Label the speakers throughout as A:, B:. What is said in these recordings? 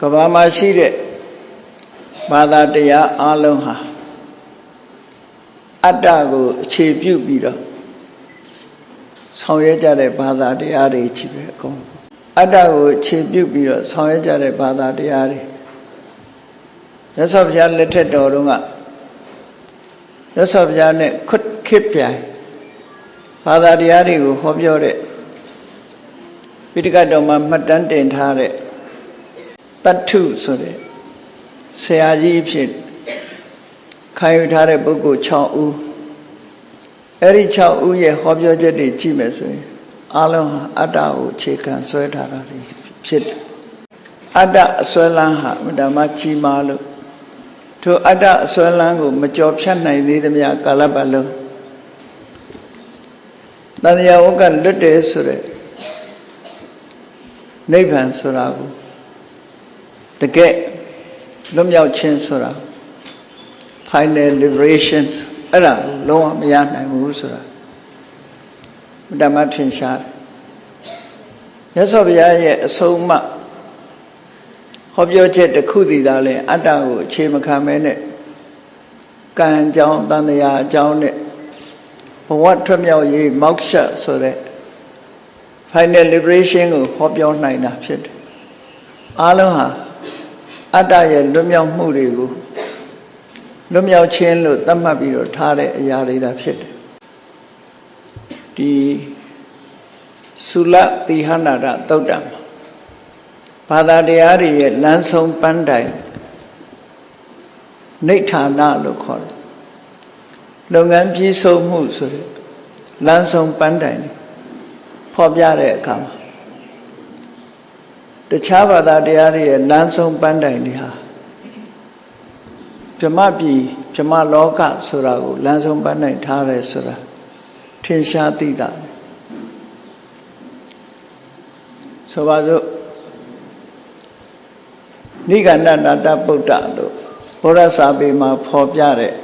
A: ကဘာမှာရှိတဲ့ဘာသာတရားအလုံးဟာအတ္တကိုအခြေပြုပြီးတော့ဆောင်ရွက်ကြတဲ့ဘာသာတရားတွေချီပဲအကုန်အတ္တကိုအခြေပြုပြီးတော့ဆောင်ရွက်ကြတဲ့ဘာသာတရားတွေရသော်ဘုရားလက်ထက်တော်တုန်းကရသော်ဘုရားနဲ့ခွတ်ခစ်ပြိုင်ဘာသာတရားတွေကိုဟောပြောတဲ့ပိဋကတ်တော်မှာမှတ်တမ်းတင်ထားတဲ့ တတ္ထုဆိုတဲ့ဆရာကြီးဖြစ်ခံယူထားတဲ့ပုဂ္ဂိုလ်6ဦးအဲ့ဒီ6ဦးရဲ့ဟောပြောချက်တွေကြည့်မယ်ဆိုရင်အလုံးဟာအတ္တကိုအခြေခံဆွဲထားတာဖြစ်တယ်အတ္တအစွဲလန်းဟာဓမ္မကြီးမားလို့ထိုအတ္တအစွဲလန်းကိုမကြော်ဖြတ်နိုင်သေးသမျှကာလပတ်လုံးတန်ရာဝကလွတ်တယ်ဆိုတဲ့နိဗ္ဗာန်ဆိုတာကို တကယ်လွတ်မြောက်ခြင်းဆိုတာ final liberation အဲ့ဒါလုံးဝမရနိုင်ဘူးဆိုတာဓမ္မထင်ရှားတယ်မြတ်စွာဘုရားရဲ့အဆုံးအမဟောပြောချက်တစ်ခုတည်သားလဲအတ္တကိုအခြေမခံမဲနဲ့ကံအကြောင်းတန်တရားအကြောင်းနဲ့ဘဝထွက်မြောက်ရေးမောက္ခဆိုတဲ့ final liberation ကိုဟောပြောနိုင်တာဖြစ်တယ်အားလုံးဟာ အတ္တရဲ့လွတ်မြောက်မှုတွေကိုလွတ်မြောက်ခြင်းလို့သတ်မှတ်ပြီးတော့ထားတဲ့အရာတွေသာဖြစ်တယ်ဒီသုလတိဟနာရသုတ်တံဘာသာတရားတွေရဲ့လမ်းဆုံးပန်းတိုင်နိဋ္ဌာနလို့ခေါ်တယ်လုပ်ငန်းပြီးဆုံးမှုဆိုတဲ့လမ်းဆုံးပန်းတိုင်ဖော်ပြတဲ့အခါမှာ တခြားဘာသာတရားတွေရဲ့လမ်းဆုံးပန်းတိုင်တွေဟာဗြဟ္မပြည်ဗြဟ္မလောကဆိုတာကိုလမ်းဆုံးပန်းတိုင်ထားတယ်ဆိုတာထင်ရှားသိတာဆိုပါစို့နိဂန္ဓနာတပုဒ္ဒလို့ဘုရားစာပေမှာဖော်ပြတဲ့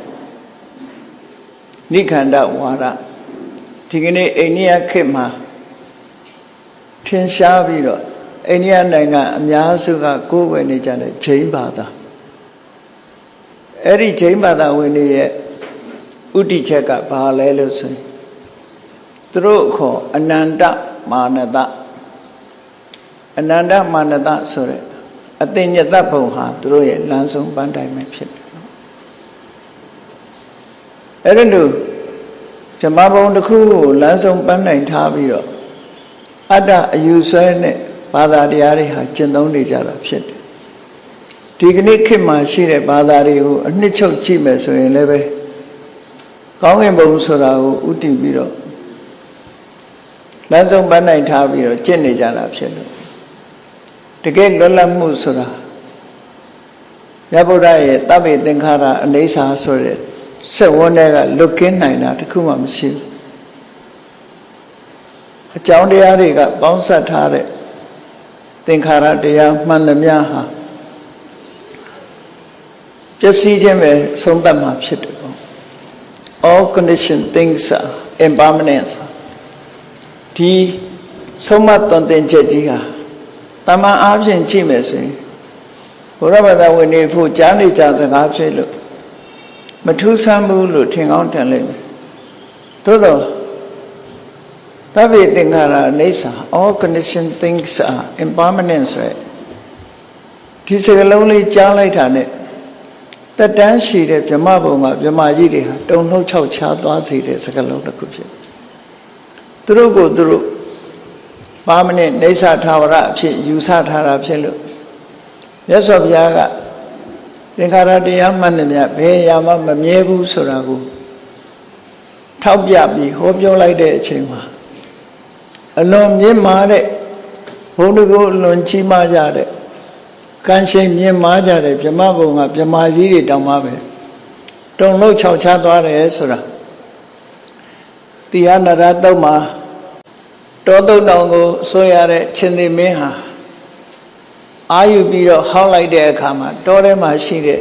A: နိခန္ဓဝါဒဒီကနေ့အိန္ဒိယခေတ်မှာထင်ရှားပြီးတော့ အိန္ဒိယနိုင်ငံအများစုကကိုးကွယ်နေကြတဲ့ဂျိန်းဘာသာအဲ့ဒီဂျိန်းဘာသာဝင်တွေရဲ့ဥတီချက်ကဘာလဲလို့ဆိုရင်သူတို့ခေါ်အနန္တမာနတအနန္တမာနတဆိုတဲ့အသိဉာဏ်ဘုံဟာသူတို့ရဲ့လမ်းဆုံးပန်းတိုင်ပဲဖြစ်တယ်အဲ့ဒါလို့ဇမဘုံတစ်ခုကိုလမ်းဆုံးပန်းတိုင်ထားပြီးတော့အတ္တအယူဆွဲနဲ့ ဘာသာတရားတွေဟာကျင့်သုံးနေကြတာဖြစ်တယ်ဒီကနေ့ခေတ်မှာရှိတဲ့ဘာသာတွေကိုအနှစ်ချုပ်ကြည့်မယ်ဆိုရင်လည်းပဲကောင်းကင်ဘုံဆိုတာကိုဥတည်ပြီးတော့လမ်းဆုံးပန်းနိုင်ထားပြီးတော့ကျင့်နေကြတာဖြစ်လို့တကယ်လွတ်လပ်မှုဆိုတာရဗုဒ္ဓရဲ့တပိသင်္ခါရအနေစာဆိုတဲ့စက်ဝန်းတွေကလွတ်ကင်းနိုင်တာတခုမှမရှိဘူးအကြောင်းတရားတွေကပေါင်းစပ်ထားတဲ့ သင်္ခါရတရားမှန်သမျှဟာပျက်စီးခြင်းပဲဆုံးသတ်မှာဖြစ်တယ်ပေါ့ all condition things are impermanent ဒီဆုံးမသွန်သင်ချက်ကြီးဟာတမန်အားဖြင့်ကြည့်မယ်ဆိုရင်ဘုရားဘာသာဝင်တွေဖို့ကြားနေကြစကားဖြစ်လို့မထူးဆန်းဘူးလို့ထင်ကောင်းထင်လိမ့်မယ်သို့တော့ သဗ္ဗေသင်္ခါရအိဋ္ဌာ all condition things are impermanent ဆိုရယ်ဒီစကလုံးလေးကြားလိုက်တာနဲ့တက်တန်းရှိတဲ့ဗြဟ္မဘုံကဗြဟ္မကြီးတွေဟာတုံနှုတ်ချောက်ချားသွားစေတဲ့စကလုံးတစ်ခုဖြစ်သူတို့ကိုသူတို့ပါမနဲ့နေဆထာဝရအဖြစ်ယူဆထားတာဖြစ်လို့မြတ်စွာဘုရားကသင်္ခါရတရားမှန်တယ်မြတ်ဘယ်ရာမှမမြဲဘူးဆိုတာကိုထောက်ပြပြီးဟောပြောလိုက်တဲ့အချိန်မှာ အလွန်မြင့်မာတဲ့ဘုန်းတော်ကိုအလွန်ကြီးမားကြတဲ့ကံရှိန်မြင့်မားကြတဲ့ဗြဟ္မဘုံကဗြဟ္မာကြီးတွေတောင်မှပဲတုံလို့ခြောက်ချသွားတယ်ဆိုတာတရားနရတုတ်မှာတောတုတ်တောင်ကိုဆိုရတဲ့ရှင်သေမင်းဟာအာယူပြီးတော့ဟောက်လိုက်တဲ့အခါမှာတောထဲမှာရှိတဲ့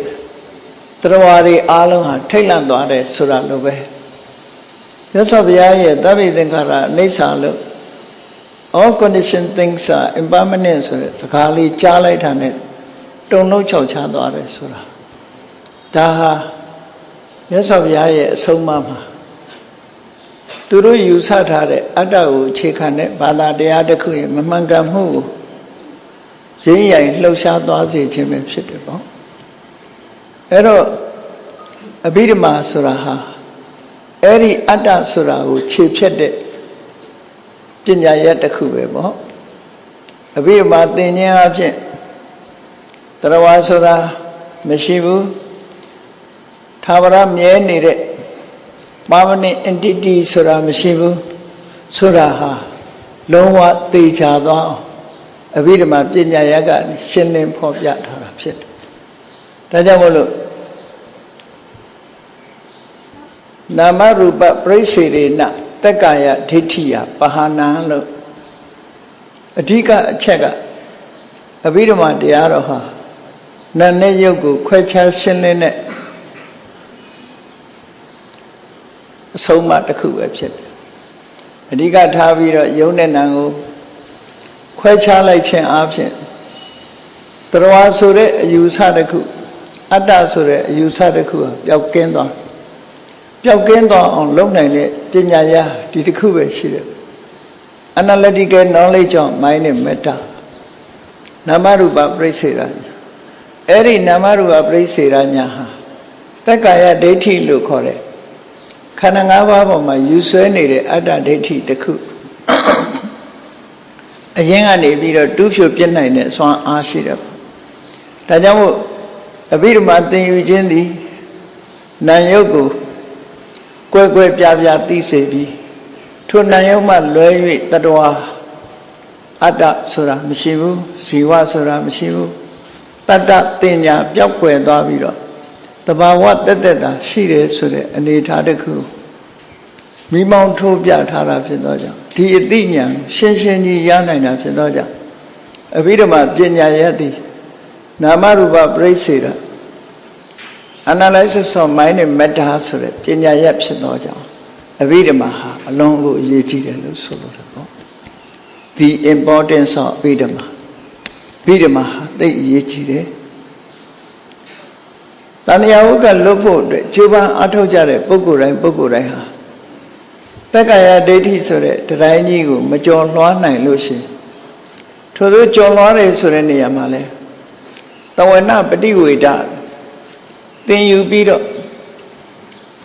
A: တရဝါတွေအားလုံးဟာထိတ်လန့်သွားတယ်ဆိုတာလိုပဲမြတ်စွာဘုရားရဲ့သဗ္ဗေသင်္ခါရအိဋ္ဌာလို့ all condition things are impermanent ဆိုတဲ့စကားလေးကြားလိုက်တာနဲ့တုံလုံးချောက်ချသွားတယ်ဆိုတာဒါဟာမြတ်စွာဘုရားရဲ့အဆုံးအမမှာသူတို့ယူဆထားတဲ့အတ္တကိုအခြေခံတဲ့ဘာသာတရားတစ်ခုရဲ့မမှန်ကန်မှုကိုရင်းရိုင်လှုပ်ရှားသွားစေခြင်းပဲဖြစ်တယ်ပေါ့အဲ့တော့အဘိဓမ္မာဆိုတာဟာအဲ့ဒီအတ္တဆိုတာကိုခြေဖြတ်တဲ့ ပညာရက်တစ်ခုပဲပေါ့အဘိဓမ္မာသင်ခြင်းအဖြစ်တရားဝါဆိုတာမရှိဘူးသာဝရမြဲနေတဲ့ permanent entity ဆိုတာမရှိဘူးဆိုတာဟာလုံးဝသေချာသွားအောင်အဘိဓမ္မာပညာရကရှင်းလင်းဖော်ပြထားတာဖြစ်တယ်ဒါကြောင့်မို့လို့နာမရူပပြိစေရေန တက္ကာယဒိဋ္ဌိယပဟာနံလို့အဓိကအချက်ကအဘိဓမ္မာတရားတော်ဟာနာနဲ့ယုတ်ကိုခွဲခြားရှင်းလင်းတဲ့အဆုံးအမတစ်ခုပဲဖြစ်တယ်အဓိကထားပြီးတော့ယုံနဲ့နံကိုခွဲခြားလိုက်ခြင်းအပြင်တရားဆိုတဲ့အယူဆတစ်ခု အတ္တဆိုတဲ့အယူဆတစ်ခုဟာပျောက်ကင်းသွား ပျောက်ကင်းသွားအောင်လုပ်နိုင်တဲ့ပညာရဒီတစ်ခုပဲရှိတယ် analytical knowledge of mind and matter နာမရူပပြိစေရညာအဲ့ဒီနာမရူပပြိစေရညာဟာတက္ကာယဒိဋ္ဌိလို့ခေါ်တဲ့ခန္ဓာ၅ပါးပေါ်မှာယူဆွဲနေတဲ့အတ္တဒိဋ္ဌိတစ်ခုအရင်ကနေပြီးတော့တူးဖြိုပြစ်နိုင်တဲ့စွမ်းအားရှိတယ်ဒါကြောင့်မို့အဘိဓမ္မာသင်ယူခြင်းသည်နာယုတ်ကို ကွဲကွဲပြားပြားသိစေပြီးထိုနာယုတ်မှလွဲ၍တတဝါအတ္တဆိုတာမရှိဘူးဇီဝဆိုတာမရှိဘူးတတ္တတင်ညာပျောက်ကွယ်သွားပြီးတော့တဘာဝတက်တက်တာရှိတယ်ဆိုတဲ့အနေအထားတစ်ခုမိမောင်းထိုးပြထားတာဖြစ်တော့ကြောင့်ဒီအသိဉာဏ်ရှင်းရှင်းကြီးရနိုင်တာဖြစ်တော့ကြောင့်အဘိဓမ္မာပညာရည်သည်နာမရူပပြိစေတာ analysis of mind and matter ဆိုတဲ့ပညာရည်ဖြစ်တော့ကြောင့်အဘိဓမ္မာဟာအလုံးကိုအရေးကြီးတယ်လို့ဆိုလိုတယ်ပေါ့ the importance of အဘိဓမ္မာအဘိဓမ္မာဟာသိအရေးကြီးတယ်တဏှာဝုကလွတ်ဖို့အတွက်ကြိုးပမ်းအထောက်ကြတဲ့ပုဂ္ဂိုလ်တိုင်းပုဂ္ဂိုလ်တိုင်းဟာတက္ကရာဒိဋ္ဌိဆိုတဲ့တိုင်းကြီးကိုမကျော်လွှားနိုင်လို့ရှိရင်ထို့သောကျော်လွှားတယ်ဆိုတဲ့နေရာမှာလဲတဝနပฏิဝေဒ သင်ယူပြီးတော့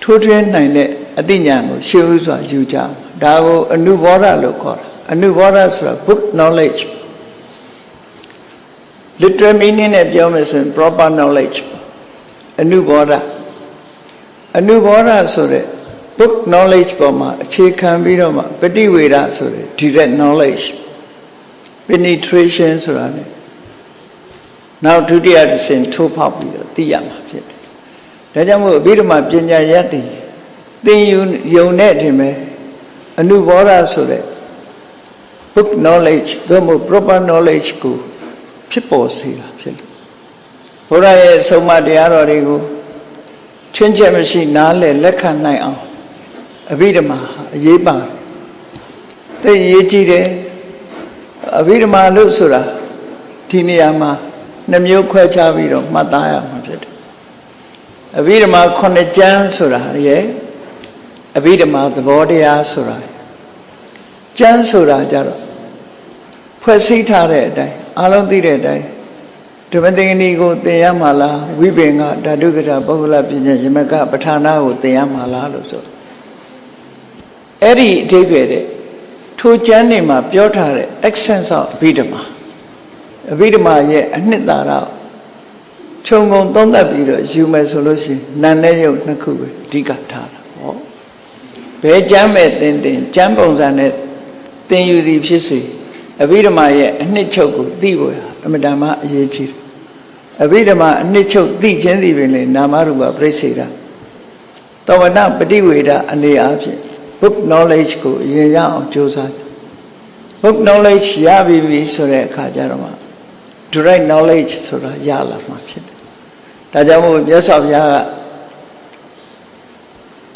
A: ထိုးထွင်းနိုင်တဲ့အသိဉာဏ်ကိုရှေ့ဥစွာယူကြဒါကိုအနုဘောဓလို့ခေါ်တာအနုဘောဓဆိုတာ book knowledge literal meaning နဲ့ပြောမယ်ဆိုရင် proper knowledge အနုဘောဓအနုဘောဓဆိုတဲ့ book knowledge ပေါ်မှာအခြေခံပြီးတော့မှပฏิဝေဒဆိုတဲ့ direct knowledge penetration ဆိုတာ ਨੇ နောက်ဒုတိယတစ်ဆင့်ထိုးဖောက်ပြီးတော့သိရမှာဖြစ်တယ်။ ဒါကြောင့်မို့အဘိဓမ္မာပညာရည်တည်သင်ယူယုံတဲ့အထင်ပဲအနုဘောဓဆိုတဲ့ book knowledge သို့မဟုတ် proper knowledge ကိုဖြစ်ပေါ်စေတာဖြစ်တယ်။ဘုရားရဲ့ဆုံးမတရားတော်တွေကိုချွင်းချက်မရှိနားလည်လက်ခံနိုင်အောင်အဘိဓမ္မာအရေးပါတယ်။သိရေးကြည့်တယ်အဘိဓမ္မာလို့ဆိုတာဒီနေရာမှာနှမျိုးခွဲခြားပြီးတော့မှတ်သားရမှာဖြစ်တယ် အဘိဓမ္မာခုနှစ်ကျမ်းဆိုတာရဲ့အဘိဓမ္မာသဘောတရားဆိုတာကျမ်းဆိုတာကြတော့ဖွဲ့စည်းထားတဲ့အတိုင်းအလုံးသိတဲ့အတိုင်းဓမ္မသင်္ကနီကိုသင်ရမှာလားဝိပင်ကဓာတုကတာပုဂ္ဂလပညာယမကပဋ္ဌာနာကိုသင်ရမှာလားလို့ဆိုအဲ့ဒီအဓိပ္ပာယ်တဲ့ထိုကျမ်းနေမှာပြောထားတဲ့ essence of အဘိဓမ္မာအဘိဓမ္မာရဲ့အနှစ်သာရ ခြုံငုံသုံးသပ်ပြီးတော့ယူမယ်ဆိုလို့ရှိရင်နာနဲ့ယုတ်နှစ်ခုပဲအဓိကထားတာဟောဘယ်ကျမ်းမဲ့တင်တင်ကျမ်းပုံစံနဲ့သင်ယူသည်ဖြစ်စေအဘိဓမ္မာရဲ့အနှစ်ချုပ်ကိုသိဖို့အမတန်မှအရေးကြီးတယ်အဘိဓမ္မာအနှစ်ချုပ်သိခြင်းသည်ပင်လေနာမရူပပြိစေတာတဝနာပฏิဝေဒအနေအားဖြင့် book knowledge ကိုအရင်ရအောင်ကြိုးစား book knowledge ရပြီပြီဆိုတဲ့အခါကျတော့မှ direct knowledge ဆိုတာရလာမှာဖြစ်တယ်။ ဒါကြောင့်မို့မြတ်စွာဘုရားက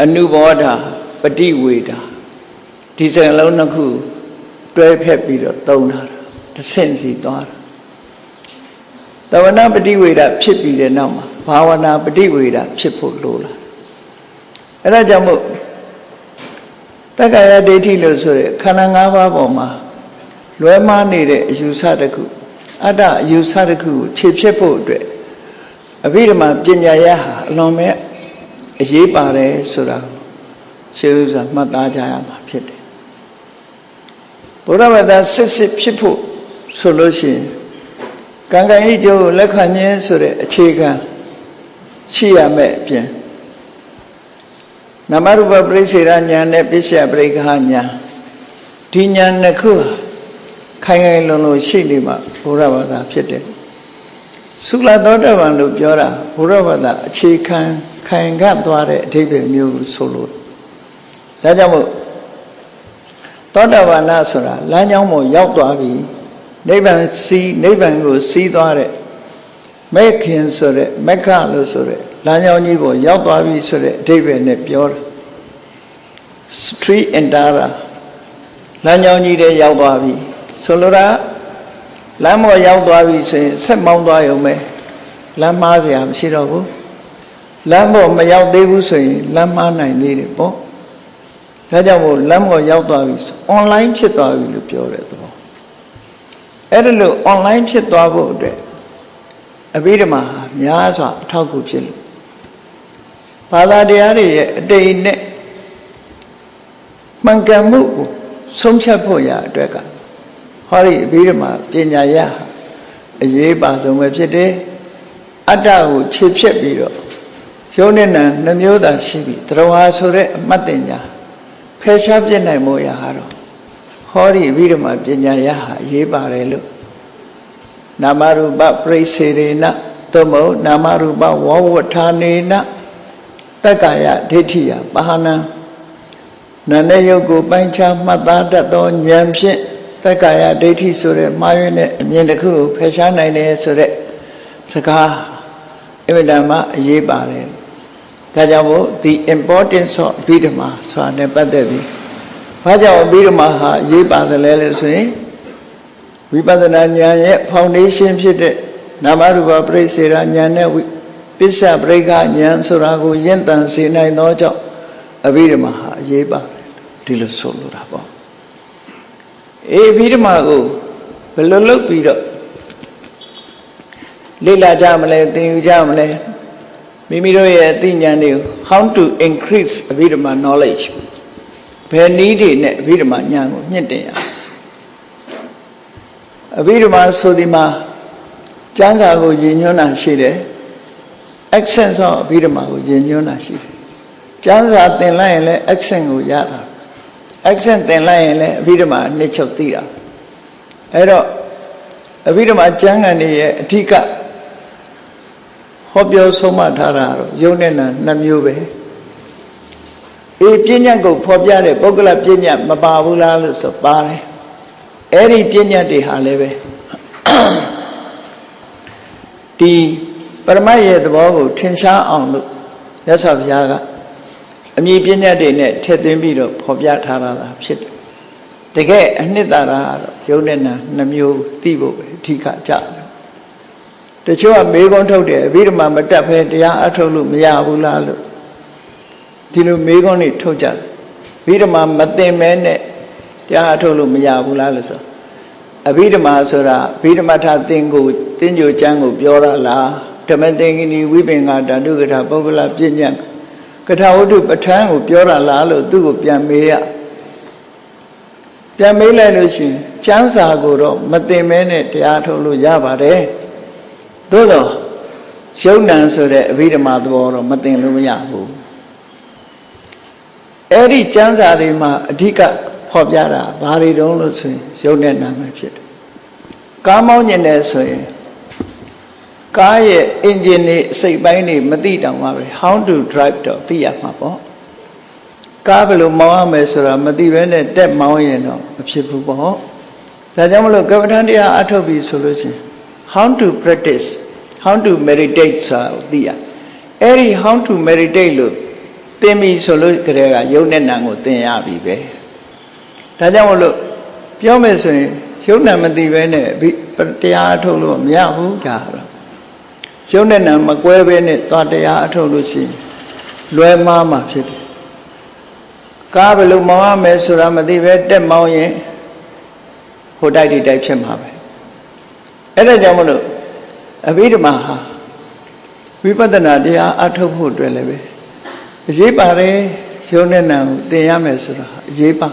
A: အနုဘောဓာပฏิဝေဒာဒီစကားလုံးနှစ်ခုတွဲဖက်ပြီးတော့သုံးထားတာတစ်ဆင့်စီသွားတာ တဝနာပฏิဝေဒဖြစ်ပြီးတဲ့နောက်မှာဘာဝနာပฏิဝေဒဖြစ်ဖို့လိုလာအဲ့ဒါကြောင့်မို့တက္ကရာဒိဋ္ဌိလို့ဆိုရယ်ခန္ဓာ၅ပါးပေါ်မှာလွဲမှားနေတဲ့အယူဆတစ်ခုအတ္တအယူဆတစ်ခုကိုခြေဖြစ်ဖို့အတွက် အဘိဓမ္မာပညာရဟာအလွန်မဲ့အရေးပါတယ်ဆိုတာရှင်းဥစွာမှတ်သားကြရမှာဖြစ်တယ်ဘုရားဘာသာစစ်စစ်ဖြစ်ဖို့ဆိုလို့ရှိရင်ကံကံဤကျိုးကိုလက်ခံခြင်းဆိုတဲ့အခြေခံရှိရမယ်အပြင်နမရူပပရိစ္ဆေရညာနဲ့ပစ္စယပရိက္ခညာဒီညာနှစ်ခုဟာခိုင်ခိုင်လုံလုံရှိနေမှဘုရားဘာသာဖြစ်တယ် သုလသောတပန်လို့ပြောတာဘုရားဘာသာအခြေခံခိုင်ကပ်သွားတဲ့အဓိပ္ပာယ်မျိုးကိုဆိုလို့ဒါကြောင့်မို့သောတပန်လားဆိုတာလမ်းကြောင်းပေါ်ရောက်သွားပြီနိဗ္ဗာန်စီးနိဗ္ဗာန်ကိုစီးသွားတဲ့မေခင်ဆိုတဲ့မက္ခလို့ဆိုတဲ့လမ်းကြောင်းကြီးပေါ်ရောက်သွားပြီဆိုတဲ့အဓိပ္ပာယ်နဲ့ပြောတာ street entera လမ်းကြောင်းကြီးတွေရောက်သွားပြီဆိုလိုတာ လမ်းပေါ်ရောက်သွားပြီဆိုရင်ဆက်မောင်းသွားရုံပဲလမ်းမားစရာမရှိတော့ဘူးလမ်းပေါ်မရောက်သေးဘူးဆိုရင်လမ်းမားနိုင်သေးတယ်ပေါ့ဒါကြောင့်မို့လမ်းပေါ်ရောက်သွားပြီဆို online ဖြစ်သွားပြီလို့ပြောတဲ့သဘောအဲ့ဒါလို့ online ဖြစ်သွားဖို့အတွက်အဘိဓမ္မာဟာများစွာအထောက်အကူဖြစ်လို့ဘာသာတရားတွေရဲ့အတိတ်နဲ့မှန်ကန်မှုကိုဆုံးဖြတ်ဖို့ရအတွက်က ဟောဒီအဘိဓမ္မာပညာရဟာအရေးပါဆုံးပဲဖြစ်တယ်အတ္တကိုခြေဖြတ်ပြီးတော့ရုပ်နဲ့နာနှမျိုးသာရှိပြီတရဝါဆိုတဲ့အမှတ်တင်ညာဖယ်ရှားပြစ်နိုင်မို့ရဟာတော့ဟောဒီအဘိဓမ္မာပညာရဟာအရေးပါတယ်လို့နာမရူပပရိစေရေနသို့မဟုတ်နာမရူပဝဝဋ္ဌာနေနတက္ကာယဒိဋ္ဌိယပါဟနံနာနဲ့ယုတ်ကိုပိုင်းခြားမှတ်သားတတ်သောဉာဏ်ဖြင့် တက္ကာယဒိဋ္ဌိဆိုတဲ့မှားယွင်းတဲ့အမြင်တစ်ခုကိုဖယ်ရှားနိုင်တယ်ဆိုတဲ့စကားအမြဲတမ်းအရေးပါတယ်ဒါကြောင့်မို့ the importance of အဘိဓမ္မာဆိုတာနဲ့ပတ်သက်ပြီးဘာကြောင့်အဘိဓမ္မာဟာအရေးပါတယ်လဲလို့ဆိုရင်ဝိပဿနာဉာဏ်ရဲ့ foundation ဖြစ်တဲ့နာမရူပပရိစ္ဆေရဉာဏ်နဲ့ပစ္စယပရိက္ခဉာဏ်ဆိုတာကိုယဉ်တန်စေနိုင်သောကြောင့်အဘိဓမ္မာဟာအရေးပါတယ်ဒီလိုဆိုလိုတာပေါ့ အေးအဘိဓမ္မာကိုဘယ်လိုလုပ်ပြီးတော့လေ့လာကြမလဲသင်ယူကြမလဲမိမိတို့ရဲ့အသိဉာဏ်တွေကို how to increase အဘိဓမ္မာ knowledge ဘယ်နည်းတွေနဲ့အဘိဓမ္မာဉာဏ်ကိုမြင့်တင်ရအဘိဓမ္မာဆိုဒီမှာကျမ်းစာကိုယဉ်ညွှန်းတာရှိတယ် accent ဆိုအဘိဓမ္မာကိုယဉ်ညွှန်းတာရှိတယ်ကျမ်းစာသင်လိုက်ရင်လည်း accent ကိုရတာ accent သင်လိုက်ရင်လည်းအဘိဓမ္မာနှစ်ချုပ်သိတာအဲ့တော့အဘိဓမ္မာကျမ်းဂန်တွေရဲ့အဓိကဟောပြောဆုံးမထားတာတော့ယုံနဲ့နာနှစ်မျိုးပဲအေးပြဉ္ညာကိုဖော်ပြတဲ့ပုဂ္ဂလပြဉ္ညာမပါဘူးလားလို့ဆိုပါတယ်အဲ့ဒီပြဉ္ညာတွေဟာလည်းပဲဒီပရမတ်ရဲ့သဘောကိုထင်ရှားအောင်လို့မြတ်စွာဘုရားက အမြင်ပြဉ္ညာတွေနဲ့ထည့်သွင်းပြီးတော့ဖော်ပြထားတာဖြစ်တယ်တကယ်အနှစ်သာရကတော့ယုံနဲ့နာနှစ်မျိုးသိဖို့ပဲအဓိကကြတယ်တချို့ကမေးခွန်းထုတ်တယ်အဘိဓမ္မာမတက်ဖဲတရားအထုတ်လို့မရဘူးလားလို့ဒီလိုမေးခွန်းတွေထုတ်ကြတယ်အဘိဓမ္မာမသိမဲနဲ့တရားအထုတ်လို့မရဘူးလားလို့ဆိုအဘိဓမ္မာဆိုတာအဘိဓမ္မထသင်ကိုတင်းကြိုကျမ်းကိုပြောရလားဓမ္မသင်္ကနီဝိပင်္ဂဓာတုကထာပုဂ္ဂလပြဉ္ညာ ကထာဝတ္ထုပဋ္ဌာန်းကိုပြောရလားလို့သူ့ကိုပြန်မေးရပြန်မေးလိုက်လို့ရှိရင်ကျမ်းစာကိုတော့မသိမဲနဲ့တရားထုတ်လို့ရပါတယ်သို့တော့ယုံ nant ဆိုတဲ့အဘိဓမ္မာသဘောတော့မသိလို့မရဘူးအဲ့ဒီကျမ်းစာတွေမှာအဓိကဖော်ပြတာဘာတွေတုံးလို့ဆိုရင်ယုံတဲ့နာမည်ဖြစ်တယ်ကားမောင်းကျင်တယ်ဆိုရင် ကားရဲ့အင်ဂျင်တွေအစိတ်ပိုင်းတွေမသိတောင်မှပဲ how to drive တော့သိရမှာပေါ့ကားဘယ်လိုမောင်းရမယ်ဆိုတာမသိဘဲနဲ့တက်မောင်းရင်တော့မဖြစ်ဘူးပေါ့ဒါကြောင့်မလို့ကမ္ဘာထန်တရားအထုတ်ပြီးဆိုလို့ချင်း how to practice how to meditate ဆိုတာကိုသိရအဲ့ဒီ how to meditate လို့သင်ပြီဆိုလို့ကြတဲ့ကယုံနဲ့နံကိုသင်ရပြီပဲဒါကြောင့်မလို့ပြောမယ်ဆိုရင်ယုံနံမသိပဲနဲ့တရားထုတ်လို့မရဘူးဒါတော့ ရုပ်နဲ့နာမကွဲဘဲနဲ့သွားတရားအထုတ်လို့ရှိရင်လွဲမှားမှာဖြစ်တယ်ကားဘယ်လိုမောင်းရမယ်ဆိုတာမသိပဲတက်မောင်းရင်ဟိုတိုက်ဒီတိုက်ဖြစ်မှာပဲအဲ့ဒါကြောင့်မလို့အဘိဓမ္မာဟာဝိပဿနာတရားအထုတ်ဖို့အတွက်လည်းပဲအရေးပါတယ်ရုပ်နဲ့နာကိုသင်ရမယ်ဆိုတာအရေးပါ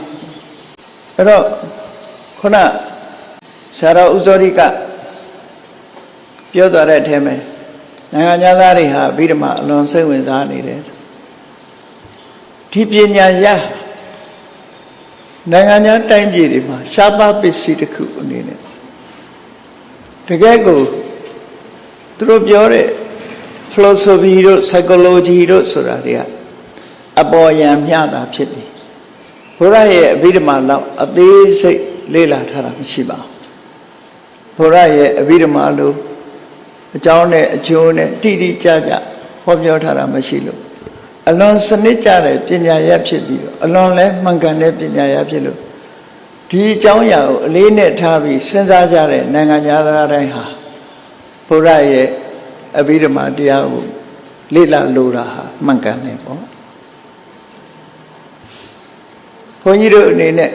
A: အဲ့တော့ခုနဆရာတော်ဥဇောရိကပြောသွားတဲ့အထက်မှာ နိုင်ငံသားတွေဟာဗိဓမာအလွန်စိတ်ဝင်စားနေတယ်ဒီပညာရနိုင်ငံသားတိုင်းပြည်တွေမှာရှားပါပစ္စည်းတစ်ခုအနေနဲ့တကယ်ကိုသူတို့ပြောတဲ့ philosophy တို့ psychology တို့ဆိုတာတွေကအပေါ်ယံမျှတာဖြစ်တယ်ဘုရားရဲ့အဘိဓမ္မာလောက်အသေးစိတ်လေ့လာထားတာမရှိပါဘူးဘုရားရဲ့အဘိဓမ္မာလို့ အကြောင်းနဲ့အကျိုးနဲ့တိတိကျကျဟောပြောထားတာမရှိလို့အလွန်စနစ်ကျတဲ့ပညာရဖြစ်ပြီးတော့အလွန်လဲမှန်ကန်တဲ့ပညာရဖြစ်လို့ဒီအကြောင်းအရာကိုအလေးနဲ့ထားပြီးစဉ်းစားကြတဲ့နိုင်ငံသားတိုင်းဟာဘုရားရဲ့အဘိဓမ္မာတရားကိုလေ့လာလိုတာဟာမှန်ကန်တယ်ပေါ့ဘုန်းကြီးတို့အနေနဲ့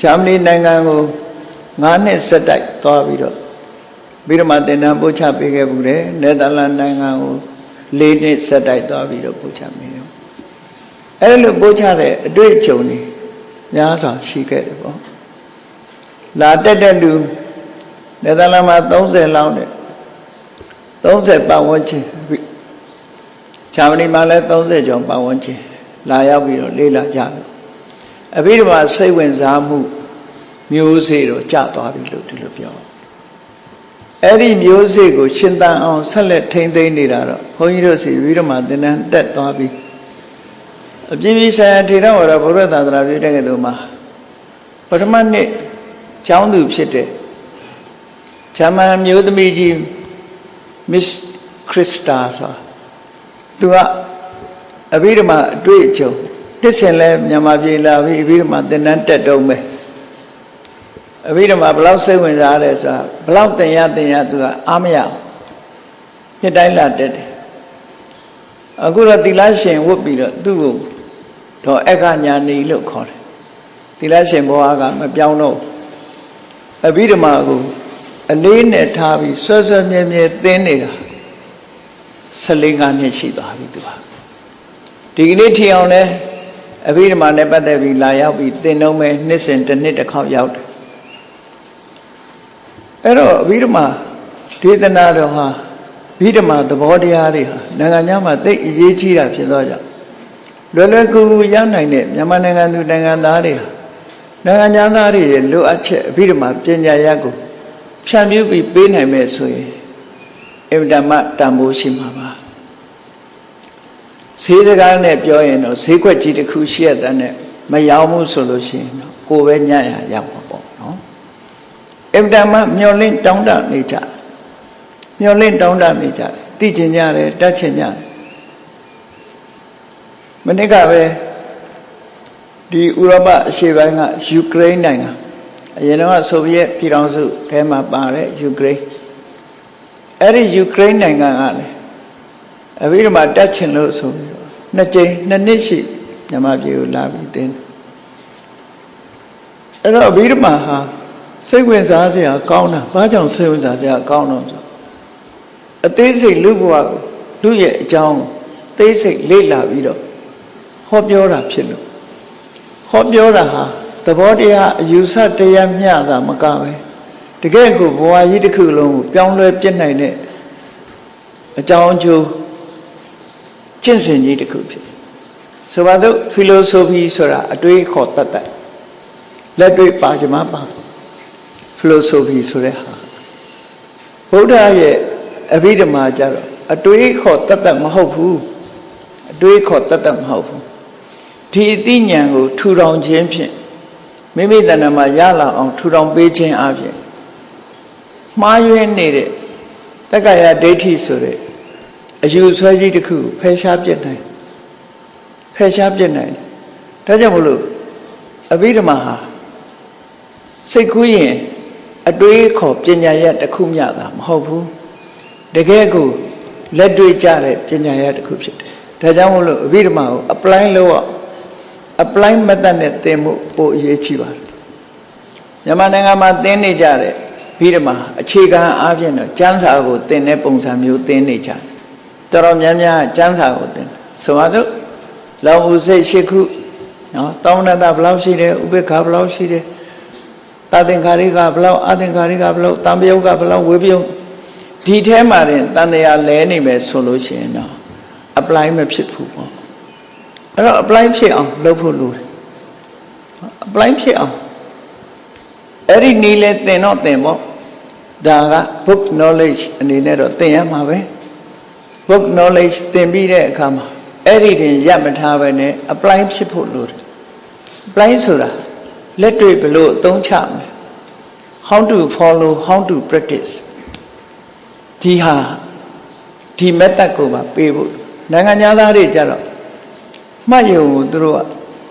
A: ဂျာမနီနိုင်ငံကို9နှစ်ဆက်တိုက်သွားပြီးတော့ ပြီးတော့မှသင်တန်းပို့ချပေးခဲ့ဘူးလေနယ်သာလန်နိုင်ငံကို၄နှစ်ဆက်တိုက်သွားပြီးတော့ပို့ချပေးတယ်အဲ့လိုပို့ချတဲ့အတွေ့အကြုံတွေများစွာရှိခဲ့တယ်ပေါ့လာတက်တဲ့လူနယ်သာလန်မှာ30လောက်နဲ့30ပတ်ဝန်းကျင်ဂျာမနီမှာလည်း30ကျော်ပတ်ဝန်းကျင်လာရောက်ပြီးတော့လေ့လာကြတယ်အဘိဓမ္မာစိတ်ဝင်စားမှုမျိုးစေ့တော့ကြသွားပြီလို့ဒီလိုပြော အဲ့ဒီမျိုးစေ့ကို ရှင်သန်အောင်ဆက်လက်ထိမ့်သိမ်းနေတာတော့ဘုန်းကြီးတို့စီဝိဓမ္မာသင်တန်းတက်သွားပြီအပြည့်ပြည့်ဆိုင်ရာထေရဝါဒဘုရားသာသနာပြုတဲ့ကဲ့သို့မှာပထမနှစ်ကျောင်းသူဖြစ်တဲ့ဂျာမန်မျိုးသမီးကြီး Miss Krista ဆိုတာသူကအဘိဓမ္မာအတွေ့အကြုံတစ်ဆင်လဲမြန်မာပြည်လာပြီးအဘိဓမ္မာသင်တန်းတက်တော့မယ် အဘိဓမ္မာဘလောက်စိတ်ဝင်စားတယ်ဆိုတာဘလောက်သင်ရသင်ရသူကအားမရဘူးနှစ်တိုင်းလာတက်တယ်အခုတော့သီလရှင်ဝတ်ပြီးတော့သူ့ကိုတော့အက္ခညာနေလို့ခေါ်တယ်သီလရှင်ဘဝကမပြောင်းတော့အဘိဓမ္မာကိုအလေးနဲ့ထားပြီးဆွဲဆွဲမြဲမြဲသင်နေတာ14ခါနှစ်ရှိသွားပြီသူကဒီကနေ့ထီအောင်လဲအဘိဓမ္မာနဲ့ပတ်သက်ပြီးလာရောက်ပြီးသင်တော့မယ်နှစ်စဉ်တစ်နှစ်တစ်ခေါက်ရောက်တယ် အဲ့တော့အဘိဓမ္မာဒေသနာတော်ဟာဘိဓမ္မာသဘောတရားတွေဟာနိုင်ငံခြားမှာသိအရေးကြီးတာဖြစ်သောကြောင့်လွယ်လွယ်ကူကူရနိုင်တဲ့မြန်မာနိုင်ငံသူနိုင်ငံသားတွေဟာနိုင်ငံခြားသားတွေရဲ့လိုအပ်ချက်အဘိဓမ္မာပညာရပ်ကိုဖြန့်ဖြူးပြီးပေးနိုင်မယ်ဆိုရင်အင်တာမတန်ဖိုးရှိမှာပါဈေးစကားနဲ့ပြောရင်တော့ဈေးကွက်ကြီးတစ်ခုရှိရတဲ့နဲ့မရောမှုဆိုလို့ရှိရင်တော့ကိုယ်ပဲညံ့ရရောက်မှာပေါ့နော် အင်တာမမျောလင့်တောင်းတနေကြမျောလင့်တောင်းတနေကြသိကျင်ကြတယ်တတ်ချင်ကြတယ်မနစ်ကပဲဒီဥရောပအရှေ့ပိုင်းကယူကရိန်းနိုင်ငံအရင်တော့ဆိုဗီယက်ပြည်ထောင်စုထဲမှာပါတဲ့ယူကရိန်းအဲ့ဒီယူကရိန်းနိုင်ငံကလည်းအဘိဓမ္မာတက်ချင်လို့ဆိုပြီးတော့နှစ်ကြိမ်နှစ်နှစ်ရှိမြန်မာပြည်ကိုလာပြီးတင်အဲ့တော့အဘိဓမ္မာဟာ စိတ်ဝင်စားစရာကောင်းတာဘာကြောင့်စိတ်ဝင်စားစရာကောင်းတော့ဆိုအသေးစိတ်လူဘဝကိုလူရဲ့အကြောင်းသေးစိတ်လေ့လာပြီးတော့ဟောပြောတာဖြစ်လို့ဟောပြောတာဟာသဘောတရားအယူဆတရားမျှတာမကပဲတကယ်ကိုဘဝကြီးတစ်ခုလုံးကိုပြောင်းလဲပြစ်နိုင်တဲ့အကြောင်းအကျိုးကျင့်စဉ်ကြီးတစ်ခုဖြစ်ဆိုပါတော့ philosophy ဆိုတာအတွေးခေါ်တတ်တတ်လက်တွေ့ပါကြမှာပါ philosophy ဆိုတဲ့ဟာဗုဒ္ဓရဲ့အဘိဓမ္မာကြတော့အတွေးခေါ်တတ်တတ်မဟုတ်ဘူးအတွေးခေါ်တတ်တတ်မဟုတ်ဘူးဒီအသိဉာဏ်ကိုထူထောင်ခြင်းဖြင့်မိမိတဏ္ဍာမှာရလာအောင်ထူထောင်ပေးခြင်းအပြင်မှားယွင်းနေတဲ့တက္ကရာဒိဋ္ဌိဆိုတဲ့အယူဆွဲကြီးတစ်ခုဖယ်ရှားပြစ်နိုင်ဖယ်ရှားပြစ်နိုင်ဒါကြောင့်မလို့အဘိဓမ္မာဟာစိတ်ကူးရင် အတွေးခေါ်ပညာရက်တစ်ခုမျှတာမဟုတ်ဘူးတကယ်ကိုလက်တွေ့ကြတဲ့ပညာရတစ်ခုဖြစ်တယ်ဒါကြောင့်မို့လို့အဘိဓမ္မာကို apply လုပ်အောင် apply method နဲ့သင်မှုပိုအရေးကြီးပါတယ်မြန်မာနိုင်ငံမှာသင်နေကြတဲ့ဘိဓမ္မာအခြေခံအားဖြင့်တော့ကျမ်းစာကိုသင်တဲ့ပုံစံမျိုးသင်နေကြတယ်တော်တော်များများကျမ်းစာကိုသင်တယ်ဆိုပါစို့လောဘုစိတ်ရှိခုနော်တောင်းတတဘယ်လောက်ရှိတယ်ဥပေက္ခဘယ်လောက်ရှိတယ် တာသင်္ခါရိကဘယ်လောက်အသင်္ခါရိကဘယ်လောက်တံပြုတ်ကဘယ်လောက်ဝေပြုတ်ဒီထဲမှာတင်တန်တရားလဲနေမယ်ဆိုလို့ရှိရင်တော့ apply မဖြစ်ဘူးပေါ့အဲ့တော့ apply ဖြစ်အောင်လုပ်ဖို့လိုတယ် apply ဖြစ်အောင်အဲ့ဒီနည်းလဲသင်တော့သင်ပေါ့ဒါက book knowledge အနေနဲ့တော့သင်ရမှာပဲ book knowledge သင်ပြီးတဲ့အခါမှာအဲ့ဒီတင်ရပ်မထားပဲနဲ့ apply ဖြစ်ဖို့လိုတယ် apply ဆိုတာ လက်တွေ့ဘယ်လိုအသုံးချမလဲ how to follow how to practice ဒီဟာဒီ method ကိုပါပေးဖို့နိုင်ငံသားတွေကြတော့မှတ်ရုံကိုသူတို့က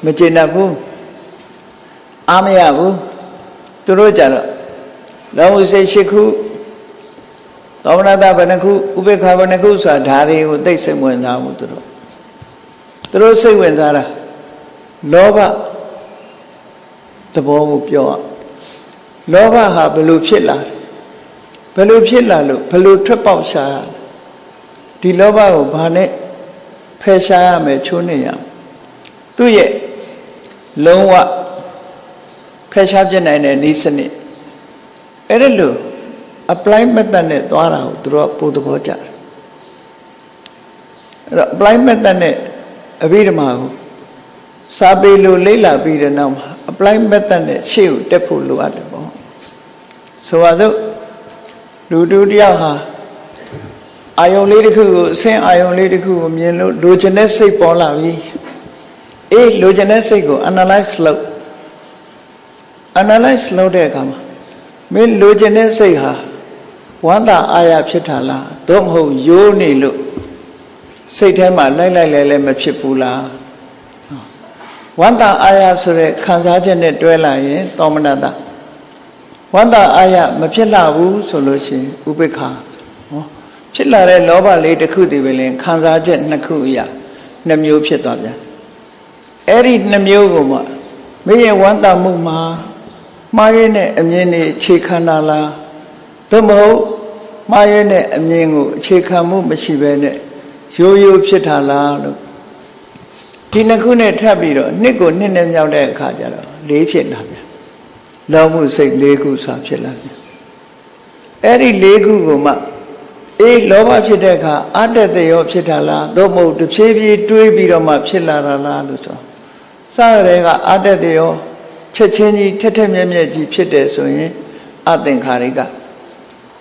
A: မကျေနပ်ဘူးအားမရဘူးသူတို့ကြတော့လောဝစိတ်ရှိခုသောမနတဘယ်နှခုဥပေက္ခဘယ်နှခုဆိုတာဒါတွေကိုသိစိတ်ဝင်စားမှုသူတို့သူတို့စိတ်ဝင်စားတာလောဘ သဘောကိုပြောအောင်လောဘဟာဘယ်လိုဖြစ်လာလဲဘယ်လိုဖြစ်လာလို့ဘယ်လိုထွက်ပေါက်ရှာရလဲဒီလောဘကိုဘာနဲ့ဖယ်ရှားရမယ်ချိုးနေရမယ်သူ့ရဲ့လုံးဝဖယ်ရှားပြနိုင်တဲ့ဤစနစ်အဲ့ဒါလို့ apply method နဲ့သွားတာကိုသူတို့ကပိုသဘောကျတယ်အဲ့တော့ apply method နဲ့အဘိဓမ္မာကိုစာပေလို့လေ့လာပြီးတဲ့နောက်မှာ apply method နဲ့ရှေ့ကိုတက်ဖို့လိုအပ်တယ်ပေါ့ဆိုပါစို့လူတူတယောက်ဟာအာယုံလေးတစ်ခုကိုအဆင်းအာယုံလေးတစ်ခုကိုမြင်လို့လိုချင်တဲ့စိတ်ပေါ်လာပြီအေးလိုချင်တဲ့စိတ်ကို analyze လုပ် analyze လုပ်တဲ့အခါမှာမင်းလိုချင်တဲ့စိတ်ဟာဝမ်းသာအာရဖြစ်တာလားသို့မဟုတ်ယိုးနေလို့စိတ်ထဲမှာလိုက်လိုက်လဲလဲမဖြစ်ဘူးလား ဝမ်းသာအာရဆိုတဲ့ခံစားချက်နဲ့တွဲလာရင်သောမနတဝမ်းသာအာရမဖြစ်လာဘူးဆိုလို့ရှိရင်ဥပိ္ပခာဟောဖြစ်လာတဲ့လောဘလေးတစ်ခုတည်းပဲလင်ခံစားချက်နှစ်ခုအရာနှစ်မျိုးဖြစ်သွားပြန်အဲ့ဒီနှစ်မျိုးကိုမှမင်းရဲ့ဝမ်းသာမှုမှာမှားရတဲ့အမြင်တွေအခြေခံတာလားသို့မဟုတ်မှားရတဲ့အမြင်ကိုအခြေခံမှုမရှိဘဲနဲ့ရိုးရိုးဖြစ်တာလားလို့ ဒီနှစ်ခုနဲ့ထပ်ပြီးတော့နှစ်ကိုနှစ်နဲ့မြောက်တဲ့အခါကျတော့လေးဖြစ်လာပြန်လောမှုစိတ်လေးခုဆိုတာဖြစ်လာပြန်အဲ့ဒီလေးခုကိုမှအေးလောဘဖြစ်တဲ့အခါအတ္တတရောဖြစ်တာလားသို့မဟုတ်တဖြည်းဖြည်းတွေးပြီးတော့မှဖြစ်လာတာလားလို့ဆိုစရတဲ့ကအတ္တတရောချက်ချင်းကြီးထက်ထက်မြက်မြက်ကြီးဖြစ်တယ်ဆိုရင်အသင်္ခါရိက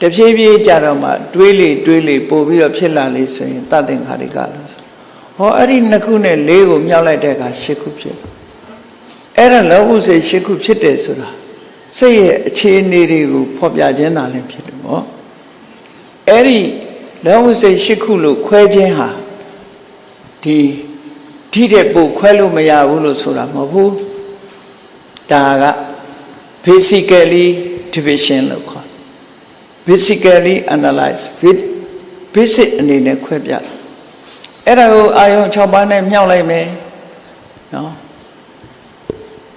A: တဖြည်းဖြည်းကြတော့မှတွေးလေတွေးလေပို့ပြီးတော့ဖြစ်လာလေဆိုရင်တသင်္ခါရိကလို့ဆို ဟောအဲ့ဒီနှစ်ခုနဲ့လေးကိုမြောက်လိုက်တဲ့အခါရှစ်ခုဖြစ်အဲ့ဒါလောဘုစိတ်ရှစ်ခုဖြစ်တယ်ဆိုတာစိတ်ရဲ့အခြေအနေတွေကိုဖော်ပြခြင်းသာလည်းဖြစ်တယ်ပေါ့အဲ့ဒီလောဘုစိတ်ရှစ်ခုလို့ခွဲခြင်းဟာဒီထိတဲ့ပို့ခွဲလို့မရဘူးလို့ဆိုတာမဟုတ်ဘူးဒါက basically division လို့ခေါ် basically analyze basic အနေနဲ့ခွဲပြတယ် အဲ့ဒါကိုအာယုံ6ပါးနဲ့မြောက်လိုက်မယ်နော်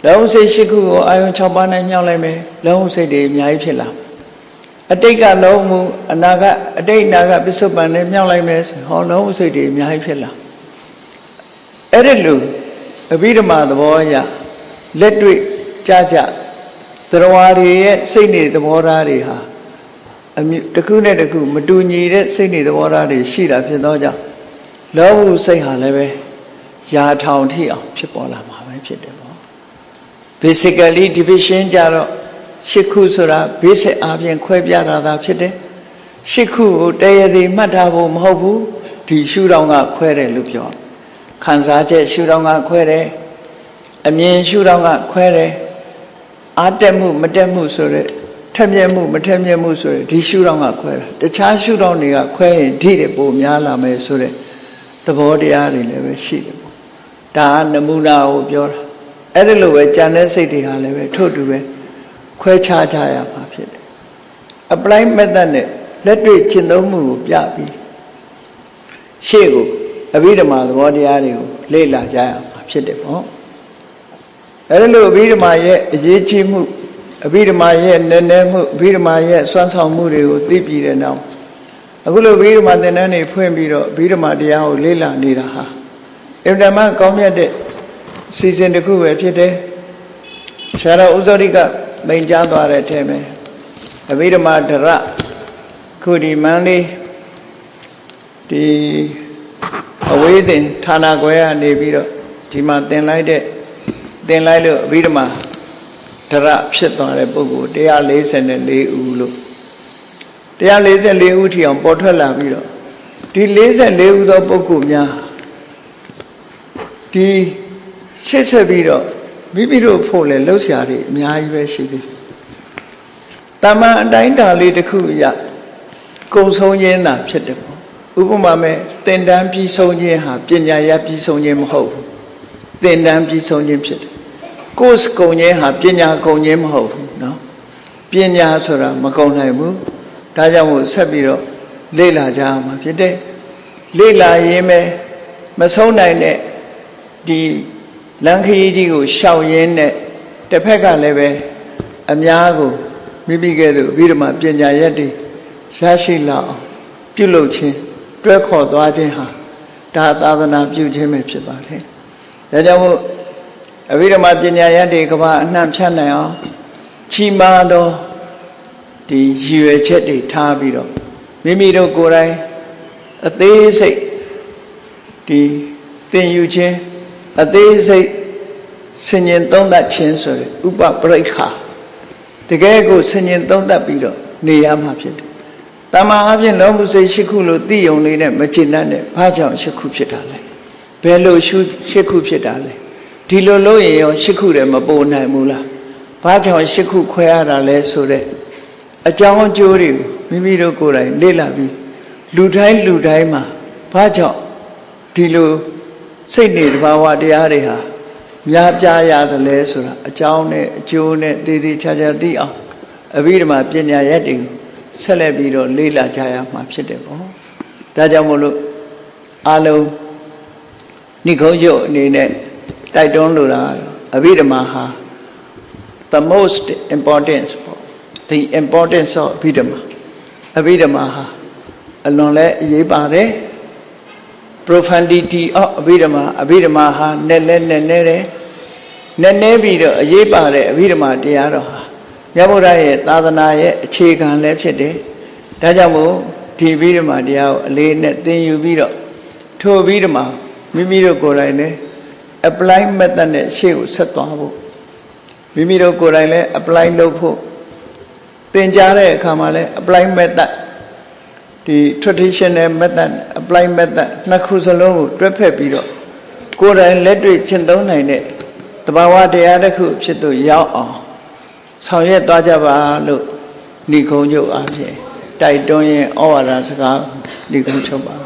A: လောဘစိတ်ရှိခုကိုအာယုံ6ပါးနဲ့မြောက်လိုက်မယ်လောဘစိတ်တွေအများကြီးဖြစ်လာအတိတ်ကလောဘမှုအနာကအတိတ်အနာကပစ္စုပန်နဲ့မြောက်လိုက်မယ်ဟောလောဘစိတ်တွေအများကြီးဖြစ်လာအဲ့ဒီလိုအဘိဓမ္မာသဘောအရလက်တွေ့ကြကြသရဝါတွေရဲ့စိတ်နေသဘောထားတွေဟာအမြတစ်ခုနဲ့တစ်ခုမတူညီတဲ့စိတ်နေသဘောထားတွေရှိတာဖြစ်သောကြောင့် လောဘစိတ်ဟာလည်းပဲယာထောင်ထိအောင်ဖြစ်ပေါ်လာမှာပဲဖြစ်တယ်ပေါ့ basically division ကြတော့ရှစ်ခုဆိုတာ basic အပြင်ခွဲပြတာသာဖြစ်တယ်ရှစ်ခုကိုတရည်မှတ်ထားဖို့မဟုတ်ဘူးဒီရှုထောင့်ကခွဲတယ်လို့ပြောခံစားချက်ရှုထောင့်ကခွဲတယ်အမြင်ရှုထောင့်ကခွဲတယ်အာတက်မှုမတက်မှုဆိုတဲ့ထက်မြက်မှုမထက်မြက်မှုဆိုတဲ့ဒီရှုထောင့်ကခွဲတာတခြားရှုထောင့်တွေကခွဲရင်ဓိတွေပိုများလာမယ်ဆိုတဲ့ သဘောတရားတွေလည်းပဲရှိတယ်ပေါ့ဒါကနမူနာကိုပြောတာအဲ့ဒါလိုပဲကြံတဲ့စိတ်တွေဟာလည်းပဲထို့တူပဲခွဲခြားကြရမှာဖြစ်တယ် apply method နဲ့လက်တွေ့ကျင့်သုံးမှုကိုပြပြီးရှေ့ကိုအဘိဓမ္မာသဘောတရားတွေကိုလေ့လာကြရမှာဖြစ်တယ်ပေါ့အဲဒါလို့အဘိဓမ္မာရဲ့အရေးကြီးမှုအဘိဓမ္မာရဲ့နည်းနည်းမှုအဘိဓမ္မာရဲ့စွမ်းဆောင်မှုတွေကိုသိပြီးတဲ့နောက် အခုလိုအဘိဓမ္မာသင်တန်းတွေဖွင့်ပြီးတော့အဘိဓမ္မာတရားကိုလေ့လာနေတာဟာအင်တာမန်ကောင်းမြတ်တဲ့စီစဉ်တစ်ခုပဲဖြစ်တယ်ဆရာတော်ဥဇ္ဇရိကမိန်ကြားသွားတဲ့အထက်မှာအဘိဓမ္မာဒရခုဒီမန်းလေးဒီအဝေးသင်ဌာနကွယ်ကနေပြီးတော့ဒီမှာသင်လိုက်တဲ့သင်လိုက်လို့အဘိဓမ္မာဒရဖြစ်သွားတဲ့ပုဂ္ဂိုလ်144ဦးလို့ 144ဦးထိအောင်ပေါ်ထွက်လာပြီးတော့ဒီ44ဦးသောပုဂ္ဂိုလ်များဒီရှေ့ဆက်ပြီးတော့မိမိတို့ဖို့လဲလှုပ်ရှားတွေအများကြီးပဲရှိသေးတယ်။တာမန်အတိုင်းတာလေးတစ်ခုအရကုံဆုံးခြင်းသာဖြစ်တယ်ပေါ့။ဥပမာမဲ့တင်တန်းပြီးဆုံးခြင်းဟာပညာရပြီးဆုံးခြင်းမဟုတ်ဘူး။တင်တန်းပြီးဆုံးခြင်းဖြစ်တယ်။ course ကုံခြင်းဟာပညာကုံခြင်းမဟုတ်ဘူးနော်။ပညာဆိုတာမကုံနိုင်ဘူး။ ဒါကြောင့်မို့ဆက်ပြီးတော့လေ့လာကြရမှာဖြစ်တယ်။လေ့လာရင်းပဲမဆုံးနိုင်တဲ့ဒီလမ်းခရီးကြီးကိုရှောင်ရင်းနဲ့တစ်ဖက်ကလည်းပဲအများကိုမိမိကဲ့သို့အဘိဓမ္မာပညာရက်တွေရရှိလာအောင်ပြုလုပ်ခြင်းတွဲခေါ်သွားခြင်းဟာဒါသာသနာပြုခြင်းပဲဖြစ်ပါတယ်။ဒါကြောင့်မို့အဘိဓမ္မာပညာရက်တွေကဘာအနှံ့ဖြတ်နိုင်အောင်ချီးမားသော ဒီရည်ရွယ်ချက်တွေထားပြီးတော့မိမိတို့ကိုယ်တိုင်အသေးစိတ်ဒီသင်ယူခြင်းအသေးစိတ်ဆင်ញင်သုံးသပ်ခြင်းဆိုရယ်ဥပပရိက္ခာတကယ်ကိုဆင်ញင်သုံးသပ်ပြီးတော့နေရမှာဖြစ်တယ်။တမန်အပြင်လောမှုစိတ်ရှိခုလို့သိယုံလေးနဲ့မကျင်တတ်နဲ့ဘာကြောင့်ရှိခုဖြစ်တာလဲ။ဘယ်လိုရှုရှိခုဖြစ်တာလဲ။ဒီလိုလို့ရင်ရောရှိခုတယ်မပိုနိုင်ဘူးလား။ဘာကြောင့်ရှိခုခွဲရတာလဲဆိုတဲ့ အကြောင်းအကျိုးတွေကိုမိမိတို့ကိုယ်တိုင်လေ့လာပြီးလူတိုင်းလူတိုင်းမှာဘာကြောင့်ဒီလိုစိတ်နေတဘာဝတရားတွေဟာများပြားရတယ်လဲဆိုတာအကြောင်းနဲ့အကျိုးနဲ့တည်တည်ချာချာသိအောင်အဘိဓမ္မာပညာရက်တွေကိုဆက်လက်ပြီးတော့လေ့လာကြရမှာဖြစ်တယ်ပေါ့ဒါကြောင့်မို့လို့အလုံးဏိခုံးချုပ်အနေနဲ့တိုက်တွန်းလိုတာကတော့အဘိဓမ္မာဟာ the most importance ပေါ့ the importance of အဘိဓမ္မာအဘိဓမ္မာဟာအလွန်လဲအရေးပါတယ် profundity of အဘိဓမ္မာအဘိဓမ္မာဟာနည်းလဲနည်းနေတယ်နည်းနေပြီးတော့အရေးပါတဲ့အဘိဓမ္မာတရားတော်ဟာမြတ်ဗုဒ္ဓရဲ့သာသနာရဲ့အခြေခံလည်းဖြစ်တယ်ဒါကြောင့်မို့ဒီအဘိဓမ္မာတရားကိုအလေးနဲ့သင်ယူပြီးတော့ထိုအဘိဓမ္မာမိမိတို့ကိုယ်တိုင်လည်း apply method နဲ့ရှေ့ကိုဆက်သွားဖို့မိမိတို့ကိုယ်တိုင်လည်း apply လုပ်ဖို့ သင်ကြားတဲ့အခါမှာလည်း apply method ဒီ traditional method apply method နှစ်ခုစလုံးကိုတွဲဖက်ပြီးတော့ကိုယ်တိုင်လက်တွေ့ကျင့်သုံးနိုင်တဲ့တဘာဝတရားတစ်ခုဖြစ်သူရောက်အောင်ဆောင်ရွက်သွားကြပါလို့ဏိကုံးချုပ်အားဖြင့်တိုက်တွန်းရင်ဩဝါဒစကားဏိကုံးချုပ်ပါ